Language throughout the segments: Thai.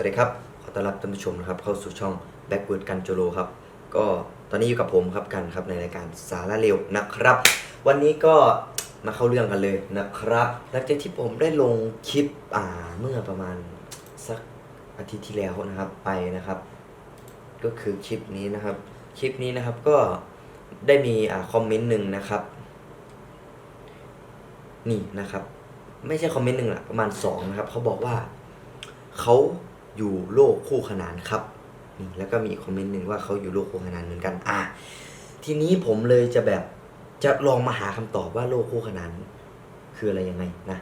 วัสดีครับขอต้อนรับท่านผู้ชมนะครับเข้าสู่ช่อง Backward กันโจโลครับก็ตอนนี้อยู่กับผมครับกันครับในรายการสาระเร็วนะครับ วันนี้ก็มาเข้าเรื่องกันเลยนะครับหลังจากที่ผมได้ลงคลิปอ่าเมื่อประมาณสักอาทิตย์ที่แล้วนะครับไปนะครับ ก็คือคลิปนี้นะครับ คลิปนี้นะครับก็ได้มีอ่าคอมเมนต์หนึ่งนะครับ นี่นะครับ ไม่ใช่คอมเมนต์หนึ่งอะประมาณสองนะครับเขาบอกว่าเขา อยู่โลกคู่ขนานครับนี่แล้วก็มีคอมเมนต์หนึ่งว่าเขาอยู่โลกคู่ขนานเหมือนกันอะทีนี้ผมเลยจะแบบจะลองมาหาคำตอบว่าโลกคู่ขนานคืออะไรยังไงนะ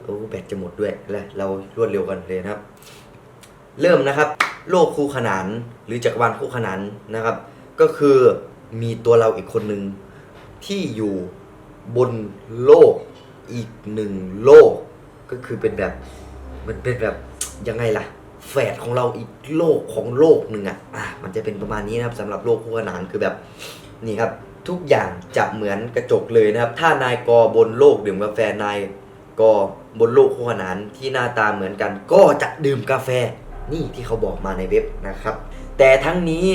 โอ้แบตจะหมดด้วยแล้วเรารวดเร็วกันเลยนะครับ เริ่มนะครับ โลกคู่ขนานหรือจักรวาลคู่ขนานนะครับ ก็คือมีตัวเราอีกคนหนึ่งที่อยู่บนโลกอีกหนึ่งโลก ก็คือเป็นแบบมันเป็นแบบยังไงล่ะ แฝดของเราอีกโลกของโลกหนึ่งอะอะมันจะเป็นประมาณนี้นะครับสำหรับโลกคู่ขนานคือแบบนี่ครับทุกอย่างจะเหมือนกระจกเลยนะครับ ถ้านายกอบนโลกดื่มกาแฟนายกอบนโลกคู่ขนานที่หน้าตาเหมือนกัน ก็จะดื่มกาแฟนี่ที่เขาบอกมาในเว็บนะครับ แต่ทั้งนี้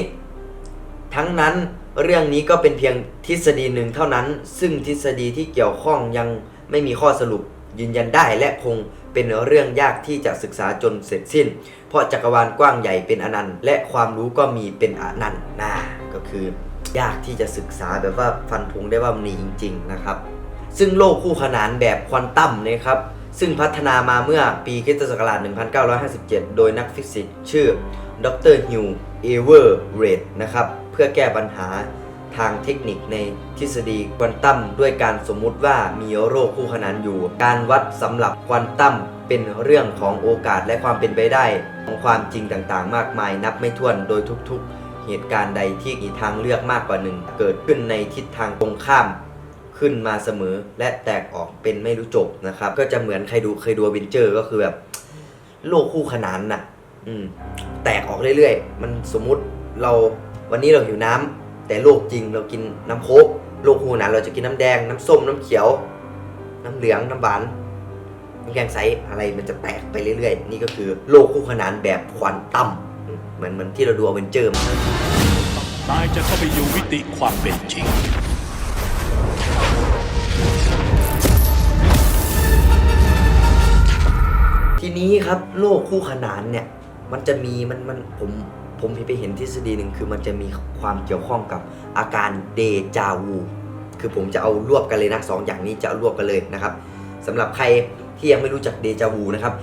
ทั้งนั้นเรื่องนี้ก็เป็นเพียงทฤษฎีหนึ่งเท่านั้น ซึ่งทฤษฎีที่เกี่ยวข้องยังไม่มีข้อสรุป ยืนยันได้และคงเป็นเรื่องยากที่จะศึกษาจนเสร็จสิ้น เพราะจักรวาลกว้างใหญ่เป็นอนันต์ และความรู้ก็มีเป็นอนันต์นะก็คือยากที่จะศึกษาแบบว่าฟันธงได้ว่ามันมีจริง ๆ นะครับ ซึ่งโลกคู่ขนานแบบควอนตัมนะครับซึ่งพัฒนามาเมื่อปีคริสตศักราช1957 โดยนักฟิสิกส์ชื่อดรฮิวเอเวอร์เรดนะครับ เพื่อแก้ปัญหา ทางเทคนิคในทฤษฎีควอนตัมด้วยการสมมุติว่ามีโลกคู่ขนานอยู่ การวัดสำหรับควอนตัมเป็นเรื่องของโอกาสและความเป็นไปได้ ของความจริงต่างๆ มากมายนับไม่ถ้วนโดยทุกๆ เหตุการณ์ใดที่มีทางเลือกมากกว่าหนึ่งเกิดขึ้นในทิศทางตรงข้ามขึ้นมาเสมอและแตกออกเป็นไม่รู้จบนะครับ ก็จะเหมือนใครดูเคยดูวินเจอร์ก็คือแบบโลกคู่ขนานน่ะ อืม แตกออกเรื่อยๆ มันสมมุติเราวันนี้เราหิวน้ำ แต่โลกจริงเรากินน้ำโค้กโลกคู่ขนานเราจะกินน้ำแดง น้ำส้ม น้ำเขียว น้ำเหลือง น้ำหวานน้ำแกงใสอะไรมันจะแตกไปเรื่อยๆ นี่ก็คือโลกคู่ขนานแบบควอนตัมอืมเหมือนเหมือนที่เราดูอเวนเจอร์มานายจะเข้าไปอยู่วิติความเป็นจริงทีนี้ครับโลกคู่ขนานเนี่ย มันจะมีมันมันผม ผมไปเห็นทฤษฎีหนึ่งคือมันจะมีความเกี่ยวข้องกับอาการเดจาวูคือผมจะเอารวบกันเลยนะสองอย่างนี้จะรวบกันเลยนะครับสำหรับใครที่ยังไม่รู้จักเดจาวูนะครับ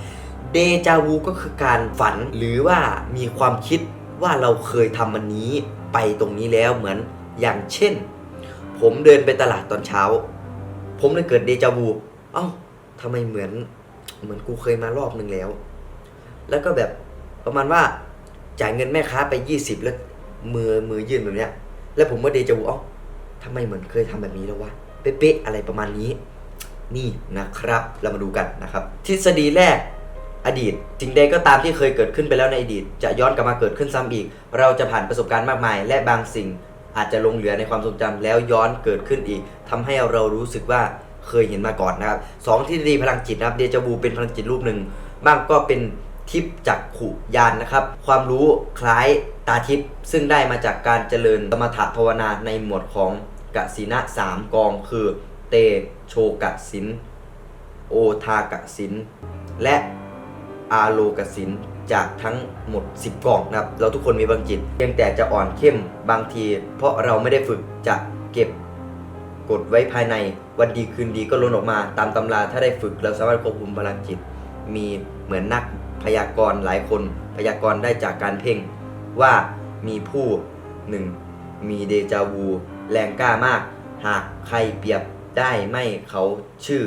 เดจาวูก็คือการฝันหรือว่ามีความคิดว่าเราเคยทำมันนี้ไปตรงนี้แล้วเหมือนอย่างเช่น ผมเดินไปตลาดตอนเช้า ผมเลยเกิดเดจาวูเอ้าทำไมเหมือนเหมือนกูเคยมารอบนึงแล้ว แล้วก็แบบประมาณว่า จ่ายเงินแม่ค้าไป 20 แล้วมือมือยื่นแบบเนี้ย แล้วผมก็เดจาวูอ้าทำไมเหมือนเคยทำแบบนี้แล้ววะเป๊ะๆอะไรประมาณนี้ นี่นะครับเรามาดูกันนะครับ ทฤษฎีแรกอดีตสิ่งใดก็ตามที่เคยเกิดขึ้นไปแล้วในอดีต จะย้อนกลับมาเกิดขึ้นซ้ำอีก เราจะผ่านประสบการณ์มากมาย และบางสิ่งอาจจะลงเหลือในความทรงจำแล้วย้อนเกิดขึ้นอีกทำให้เรารู้สึกว่าเคยเห็นมาก่อนนะครับสองทฤษฎีพลังจิตนะครับเดจาวูเป็นพลังจิตรูปหนึ่งบ้างก็เป็น ทิพย์จักขุยานนะครับ ความรู้คล้ายตาทิพย์ซึ่งได้มาจากการเจริญสมถภาวนาในหมวดของกสินะสามกอง คือ เตโชกสิน โอทากสิน และอาโลกสินจากทั้งหมด 10กล่องนะครับ เราทุกคนมีพลังจิต เพียงแต่จะอ่อนเข้มบางที เพราะเราไม่ได้ฝึกจะเก็บกดไว้ภายในวันดีคืนดีก็ล้นออกมา ตามตำราถ้าได้ฝึกเราสามารถควบคุมพลังจิต มีเหมือนนัก พยากรณ์หลายคนพยากรณ์ได้จากการเพ่งว่ามีผู้หนึ่งมีเดจาวูแรงกล้ามาก หากใครเปรียบได้ไม่เขาชื่อ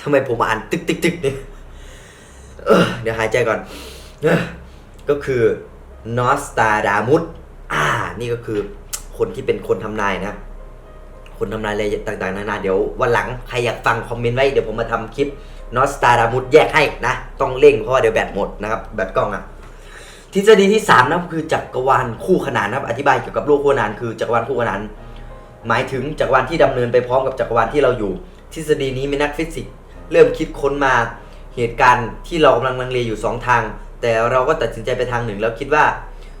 ทำไมผมอ่านตึกตึกตึกเนี่ยเเดี๋ยวหายใจก่อนออก็คือนอสตาดามุสอ่า นี่ก็คือคนที่เป็นคนทำนายนะ คนทำนายอะไรต่างๆนานาเดี๋ยววันหลังใครอยากฟังคอมเมนต์ไว้เดี๋ยวผมมาทำคลิป นอสตาดามุสแยกให้นะ ต้องเร่งเพราะว่าเดี๋ยวแบตหมดนะครับ แบตกล้องอะทฤษฎีที่3นะคือจักรวาลคู่ขนานนะครับอธิบายเกี่ยวกับโลกคู่ขนานคือจักรวาลคู่ขนาน หมายถึงจักรวาลที่ดำเนินไปพร้อมกับจักรวาลที่เราอยู่ ทฤษฎีนี้มีนักฟิสิกส์เริ่มคิดค้นมาเหตุการณ์ที่เรากำลังลังเลอยู่ 2 ทาง แต่เราก็ตัดสินใจไปทางหนึ่ง แล้วคิดว่า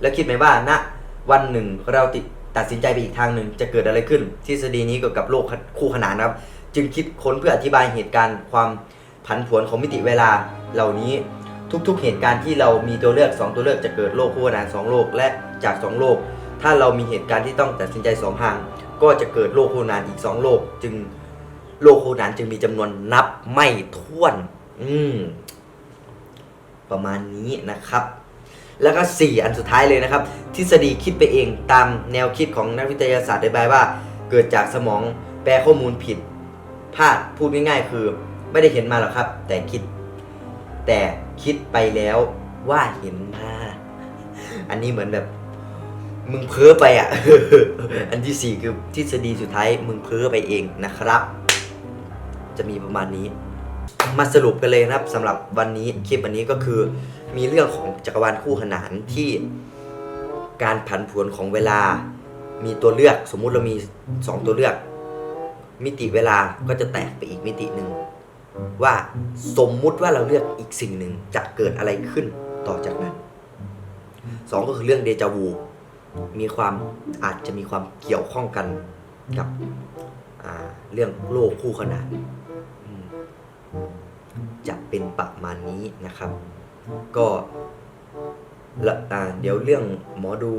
แล้วคิดไหมว่าณวันหนึ่งเราติดตัดสินใจไปอีกทางหนึ่งจะเกิดอะไรขึ้น ทฤษฎีนี้เกี่ยวกับโลกคู่ขนานนะครับ จึงคิดค้นเพื่ออธิบายเหตุการณ์ความ ผันผวนของมิติเวลาเหล่านี้ทุกๆ เหตุการณ์ที่เรามีตัวเลือก 2 ตัวเลือกจะเกิดโลกคู่ขนาน2โลกและจาก 2 โลก ถ้าเรามีเหตุการณ์ที่ต้องตัดสินใจสองทาง ก็จะเกิดโลกคู่ขนานอีก 2 โลก จึงโลกคู่ขนานจึงมีจำนวนนับไม่ถ้วน อืมประมาณนี้นะครับ แล้วก็ 4 อันสุดท้ายเลยนะครับ ทฤษฎีคิดไปเองตามแนวคิดของนักวิทยาศาสตร์อธิบายว่า เกิดจากสมองแปลข้อมูลผิดพลาดพูดง่ายๆ คือ ไม่ได้เห็นมาหรอกครับ แต่คิด แต่คิดไปแล้วว่าเห็นมา อันนี้เหมือนแบบ มึงเพ้อไปอะ อันที่สี่คือทฤษฎีสุดท้ายมึงเพ้อไปเองนะครับ จะมีประมาณนี้ มาสรุปกันเลยนะครับสำหรับวันนี้คลิปวันนี้ก็คือมีเรื่องของจักรวาลคู่ขนานที่การผันผวนของเวลา มีตัวเลือกสมมุติเรามี 2 ตัวเลือก มิติเวลาก็จะแตกไปอีกมิติหนึ่ง ว่าสมมุติว่าเราเลือกอีกสิ่งหนึ่งจะเกิดอะไรขึ้นต่อจากนั้นสองก็คือเรื่องเดจาวูมีความอาจจะมีความเกี่ยวข้องกันกับเรื่องโลกคู่ขนานจะเป็นประมาณนี้นะครับ ก็ละอ่เดี๋ยวเรื่องหมอดู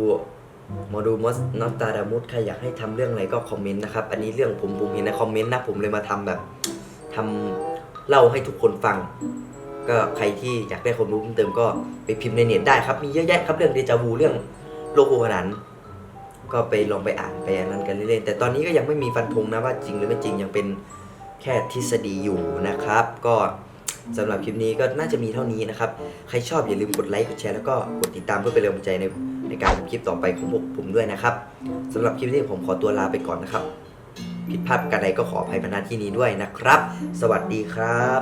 หมอดูมอสนอตาดามุสใครอยากให้ทำเรื่องอะไรก็คอมเมนต์นะครับ อันนี้เรื่องผมผมเห็นในคอมเมนต์นะผมเลยมาทำแบบทำ เล่าให้ทุกคนฟัง ก็ใครที่อยากได้ความรู้เพิ่มเติมก็ไปพิมพ์ในเน็ตได้ครับ มีเยอะแยะครับเรื่องเดจาวูเรื่องโลกคู่ขนานก็ไปลองไปอ่านไปอันนั้นกันเรื่อยๆแต่ตอนนี้ก็ยังไม่มีฟันธงนะว่าจริงหรือไม่จริงยังเป็นแค่ทฤษฎีอยู่นะครับ ก็สำหรับคลิปนี้ก็น่าจะมีเท่านี้นะครับ ใครชอบอย่าลืมกดไลค์กดแชร์แล้วก็กดติดตามเพื่อเป็นแรงบันดาลใจในในการทำคลิปต่อไปของพวกผมด้วยนะครับสำหรับคลิปนี้ผมขอตัวลาไปก่อนนะครับ ผิดพลาดประการใดก็ขออภัยมาณที่นี้ด้วยนะครับ สวัสดีครับ